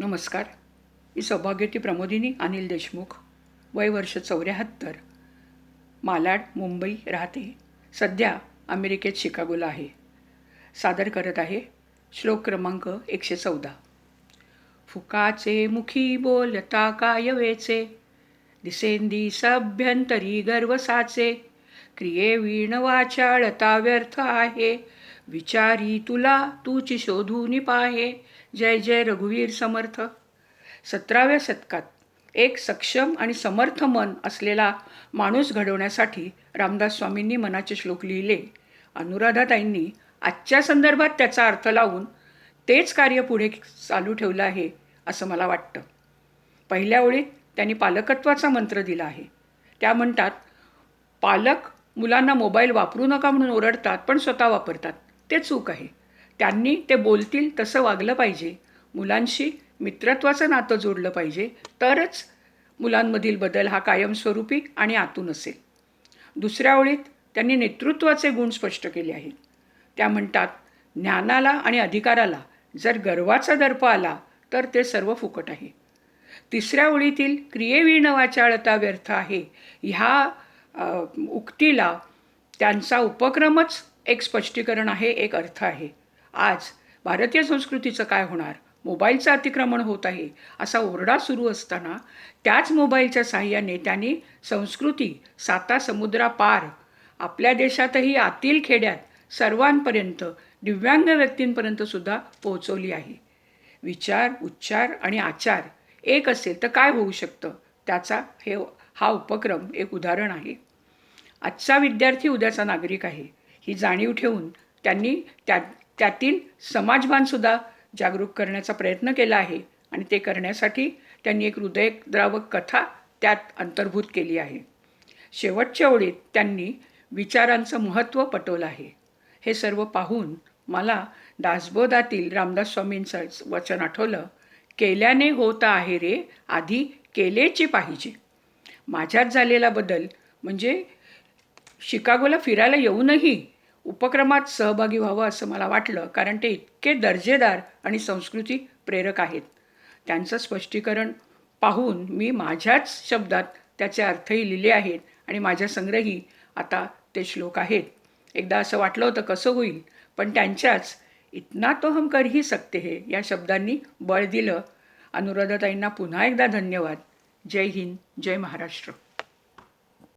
नमस्कार. मी सौभाग्यवती प्रमोदिनी अनिल देशमुख वय वर्ष चौऱ्याहत्तर. मालाड मुंबई राहते. सध्या अमेरिकेत शिकागोला आहे. सादर करत आहे श्लोक क्रमांक एकशे चौदा. फुकाचे मुखी बोलता काय वेचे दिसेंदी सभ्यंतरी गर्वसाचे. क्रिये वीण वाचाळता व्यर्थ आहे. विचारी तुला तूची शोधून पाहे जय जय रघुवीर समर्थ. सतराव्या शतकात एक सक्षम आणि समर्थ मन असलेला माणूस घडवण्यासाठी रामदास स्वामींनी मनाचे श्लोक लिहिले. अनुराधाताईंनी आजच्या संदर्भात त्याचा अर्थ लावून तेच कार्य पुढे चालू ठेवलं आहे असं मला वाटतं. पहिल्या ओळीत त्यांनी पालकत्वाचा मंत्र दिला आहे. त्या म्हणतात पालक मुलांना मोबाईल वापरू नका म्हणून ओरडतात पण स्वतः वापरतात. ते चूक आहे. त्यांनी ते बोलतील तसं वागलं पाहिजे. मुलांशी मित्रत्वाचं नातं जोडलं पाहिजे. तरच मुलांमधील बदल हा कायमस्वरूपी आणि आतून असेल. दुसऱ्या ओळीत त्यांनी नेतृत्वाचे गुण स्पष्ट केले आहेत त्या म्हणतात ज्ञानाला आणि अधिकाराला जर गर्वाचा दर्प आला तर ते सर्व फुकट आहे. तिसऱ्या ओळीतील क्रियेविण वाचाळता व्यर्थ आहे. ह्या उक्तीला त्यांचा उपक्रमच एक स्पष्टीकरण आहे एक अर्थ आहे. आज भारतीय संस्कृतीचं काय होणार? मोबाईलचं अतिक्रमण होत आहे असा ओरडा सुरू असताना त्याच मोबाईलच्या साह्याने त्यांनी संस्कृती साता समुद्रापार आपल्या देशातही आतील खेड्यात सर्वांपर्यंत दिव्यांग व्यक्तींपर्यंत सुद्धा पोहोचवली आहे. विचार उच्चार आणि आचार एक असेल तर काय होऊ शकतं? त्याचा हे हा उपक्रम एक उदाहरण आहे. आजचा विद्यार्थी उद्याचा नागरिक आहे. ही जाणीव ठेवून त्यांनी त्या त्यातील समाजभानसुद्धा जागरूक करण्याचा प्रयत्न केला आहे आणि ते करण्यासाठी त्यांनी एक हृदयद्रावक कथा त्यात अंतर्भूत केली आहे. शेवटच्या ओळीत त्यांनी विचारांचं महत्त्व पटवलं आहे. हे सर्व पाहून मला दासबोधातील रामदास स्वामींचं वचन आठवलं केल्याने होत आहे रे आधी केलेची पाहिजे. माझ्यात झालेला बदल म्हणजे शिकागोला फिरायला येऊनही उपक्रमात सहभागी व्हावं असं मला वाटलं कारण ते इतके दर्जेदार आणि संस्कृती प्रेरक आहेत. त्यांचं स्पष्टीकरण पाहून मी माझ्याच शब्दात त्याचे अर्थही लिहिले आहेत आणि माझ्या संग्रही आता ते श्लोक आहेत. एकदा असं वाटलं होतं कसं होईल? पण त्यांच्याच इतना तो हम करही सकते हे या शब्दांनी बळ दिलं. अनुराधाताईंना पुन्हा एकदा धन्यवाद. जय हिंद जय महाराष्ट्र.